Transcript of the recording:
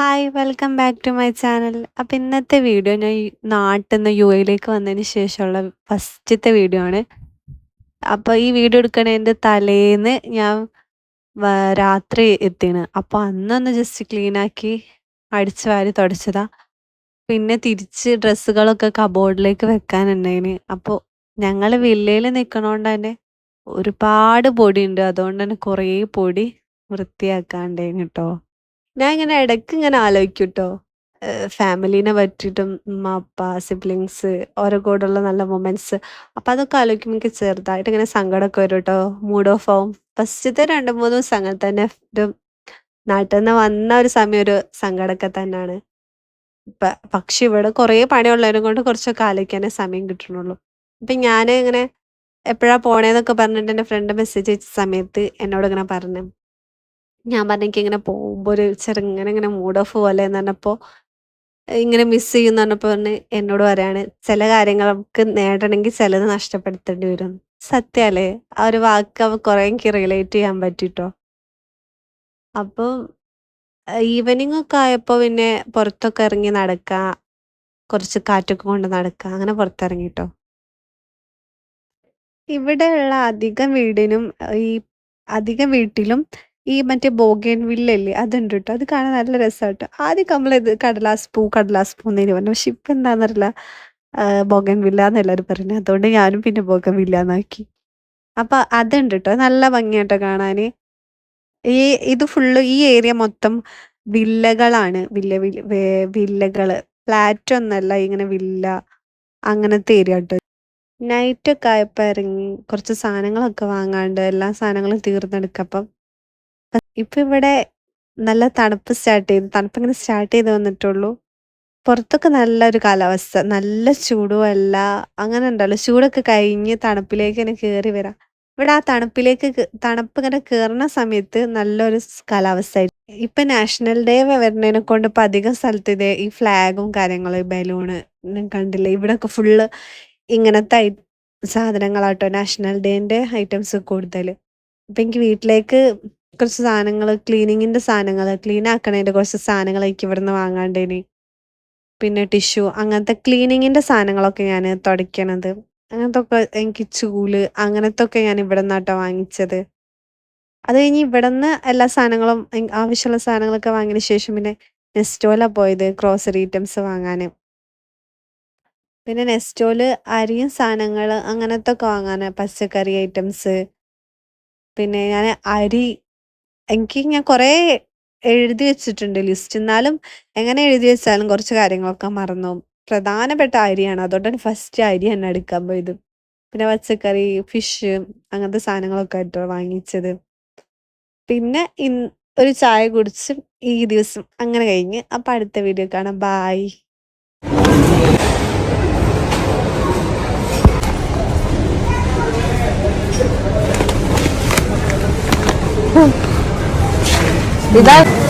Hi welcome back to my channel അപ്പം ഇന്നത്തെ video ഞാൻ നാട്ടിൽ നിന്ന് യു എയിലേക്ക് വന്നതിന് ശേഷമുള്ള ഫസ്റ്റത്തെ വീഡിയോ ആണ്. അപ്പോൾ ഈ വീഡിയോ എടുക്കണതിന്റെ തലേന്ന് ഞാൻ രാത്രി എത്തിയാണ്. അപ്പോൾ അന്നൊന്ന് ജസ്റ്റ് ക്ലീനാക്കി അടിച്ചു വാരി തുടച്ചതാ. പിന്നെ തിരിച്ച് ഡ്രസ്സുകളൊക്കെ കബോർഡിലേക്ക് വെക്കാനുണ്ടായിന്. അപ്പോൾ ഞങ്ങൾ വില്ലയിൽ നിൽക്കണോണ്ട് തന്നെ ഒരുപാട് പൊടിയുണ്ട്. അതുകൊണ്ട് തന്നെ കുറേ പൊടി വൃത്തിയാക്കാണ്ടേന് കേട്ടോ ഞാൻ ഇങ്ങനെ ഇടയ്ക്ക് ഇങ്ങനെ ആലോചിക്കും കേട്ടോ ഫാമിലീനെ പറ്റിയിട്ടും ഉമ്മ അപ്പ സിബ്ലിങ്സ് ഓരോ കൂടെയുള്ള നല്ല മൊമെന്റ്സ്. അപ്പം അതൊക്കെ ആലോചിക്കുമ്പോൾ എനിക്ക് ചെറുതായിട്ട് ഇങ്ങനെ സങ്കടമൊക്കെ വരും കേട്ടോ മൂഡ് ഓഫ് ആവും. ഫസ്റ്റത്തെ രണ്ട് മൂന്ന് ദിവസം അങ്ങനെ തന്നെ നാട്ടിൽ നിന്ന് വന്ന ഒരു സമയം ഒരു സങ്കടമൊക്കെ തന്നെയാണ് പക്ഷെ ഇവിടെ കുറേ പണിയുള്ളതിനെ കൊണ്ട് കുറച്ചൊക്കെ ആലോചിക്കാനേ സമയം കിട്ടണുള്ളൂ അപ്പം ഞാൻ ഇങ്ങനെ എപ്പോഴാ പോണേന്നൊക്കെ പറഞ്ഞിട്ട് എന്റെ ഫ്രണ്ട് മെസ്സേജ് അയച്ച സമയത്ത് എന്നോട് ഇങ്ങനെ പറഞ്ഞു. ഞാൻ പറഞ്ഞ എനിക്ക് ഇങ്ങനെ പോകുമ്പോൾ ഒരു ചെറുങ്ങനെ ഇങ്ങനെ മൂഡ് ഓഫ് പോലെ എന്ന് പറഞ്ഞപ്പോൾ ഇങ്ങനെ മിസ് ചെയ്യുന്ന പറഞ്ഞപ്പോൾ പറഞ്ഞ് എന്നോട് പറയാണ് ചില കാര്യങ്ങൾ നമുക്ക് നേടണമെങ്കിൽ ചിലത് നഷ്ടപ്പെടുത്തേണ്ടി വരും. സത്യമല്ലേ ആ ഒരു വാക്ക് അവ കുറെ എനിക്ക് റിലേറ്റ് ചെയ്യാൻ പറ്റിട്ടോ. അപ്പം ഈവനിങ് ഒക്കെ ആയപ്പോൾ പിന്നെ പുറത്തൊക്കെ ഇറങ്ങി നടക്കുക കുറച്ച് കാറ്റൊക്കെ കൊണ്ട് നടക്കുക അങ്ങനെ പുറത്തിറങ്ങിട്ടോ. ഇവിടെയുള്ള അധികം വീടിനും ഈ അധികം വീട്ടിലും ഈ മറ്റേ ബോഗേൻ വില്ലല്ലേ അതുണ്ട് കേട്ടോ അത് കാണാൻ നല്ല രസമാട്ടോ ആദ്യം നമ്മളിത് കടലാസ് പൂ കടലാസ് പൂ എന്നേ പറഞ്ഞു. പക്ഷെ ഇപ്പം എന്താണെന്നറിയില്ല ബോഗൻ വില്ല എന്ന് എല്ലാവരും പറയുന്നത് അതുകൊണ്ട് ഞാനും പിന്നെ ബോഗൻ വില്ല എന്നാക്കി അപ്പൊ അതുണ്ട് കേട്ടോ നല്ല ഭംഗിയാട്ടോ കാണാന്. ഈ ഇത് ഫുള്ള് ഈ ഏരിയ മൊത്തം വില്ലകളാണ്. വില്ല വില്ലകൾ ഫ്ലാറ്റ് ഒന്നല്ല ഇങ്ങനെ വില്ല അങ്ങനത്തെ ഏരിയ കേട്ടോ നൈറ്റൊക്കെ ആയപ്പോ ഇറങ്ങി കുറച്ച് സാധനങ്ങളൊക്കെ വാങ്ങാണ്ട് എല്ലാ സാധനങ്ങളും തീർന്നെടുക്കപ്പം ഇപ്പൊ ഇവിടെ നല്ല തണുപ്പ് സ്റ്റാർട്ട് ചെയ്തു തണുപ്പ് ഇങ്ങനെ സ്റ്റാർട്ട് ചെയ്ത് വന്നിട്ടുള്ളൂ. പുറത്തൊക്കെ നല്ലൊരു കാലാവസ്ഥ. നല്ല ചൂടും അല്ല അങ്ങനെ ഉണ്ടല്ലോ. ചൂടൊക്കെ കഴിഞ്ഞ് തണുപ്പിലേക്ക് ഇങ്ങനെ കയറി വരാം. ഇവിടെ ആ തണുപ്പിലേക്ക് തണുപ്പ് ഇങ്ങനെ കയറുന്ന സമയത്ത് നല്ലൊരു കാലാവസ്ഥ ആയിരിക്കും ഇപ്പൊ നാഷണൽ ഡേ വരുന്നതിനെ കൊണ്ട് ഇപ്പൊ അധികം സ്ഥലത്ത് ഇതേ ഈ ഫ്ലാഗും കാര്യങ്ങളും ബലൂണ് കണ്ടില്ലേ? ഇവിടെ ഒക്കെ ഫുള്ള് ഇങ്ങനത്തെ സാധനങ്ങളാട്ടോ നാഷണൽ ഡേന്റെ ഐറ്റംസ് കൂടുതൽ അപ്പൊ എനിക്ക് വീട്ടിലേക്ക് കുറച്ച് സാധനങ്ങൾ ക്ലീനിങ്ങിന്റെ സാധനങ്ങൾ ക്ലീൻ ആക്കണതിന്റെ കുറച്ച് സാധനങ്ങൾ എനിക്ക് ഇവിടുന്ന് വാങ്ങാണ്ടേനി. പിന്നെ ടിഷ്യൂ അങ്ങനത്തെ ക്ലീനിങ്ങിന്റെ സാധനങ്ങളൊക്കെ ഞാൻ തുടയ്ക്കണത് അങ്ങനത്തെ ഒക്കെ എനിക്ക് ചൂൽ അങ്ങനത്തെ ഒക്കെ ഞാൻ ഇവിടെ നിന്നാട്ടോ വാങ്ങിച്ചത്. അത് കഴിഞ്ഞ് ഇവിടുന്ന് എല്ലാ സാധനങ്ങളും ആവശ്യമുള്ള സാധനങ്ങളൊക്കെ വാങ്ങിയതിന് ശേഷം പിന്നെ നെസ്റ്റോല പോയത് ഗ്രോസറി ഐറ്റംസ് വാങ്ങാൻ പിന്നെ നെസ്റ്റോൽ അരിയും സാധനങ്ങൾ അങ്ങനത്തെ ഒക്കെ വാങ്ങാൻ പച്ചക്കറി ഐറ്റംസ് പിന്നെ ഞാൻ അരി എനിക്ക് ഞാൻ കുറേ എഴുതി വെച്ചിട്ടുണ്ട് ലിസ്റ്റ്. എന്നാലും എങ്ങനെ എഴുതി വെച്ചാലും കുറച്ച് കാര്യങ്ങളൊക്കെ മറന്നു. പ്രധാനപ്പെട്ട അരിയാണ്. അതുകൊണ്ടാണ് ഫസ്റ്റ് അരി തന്നെ എടുക്കാൻ പോയത്. പിന്നെ പച്ചക്കറി ഫിഷ് അങ്ങനത്തെ സാധനങ്ങളൊക്കെ ആയിട്ടോ വാങ്ങിച്ചത്. പിന്നെ ഇൻ ഒരു ചായ കുടിച്ച് ഈ ദിവസം അങ്ങനെ കഴിഞ്ഞ്. അപ്പം അടുത്ത വീഡിയോ കാണാം. ബായ് 你的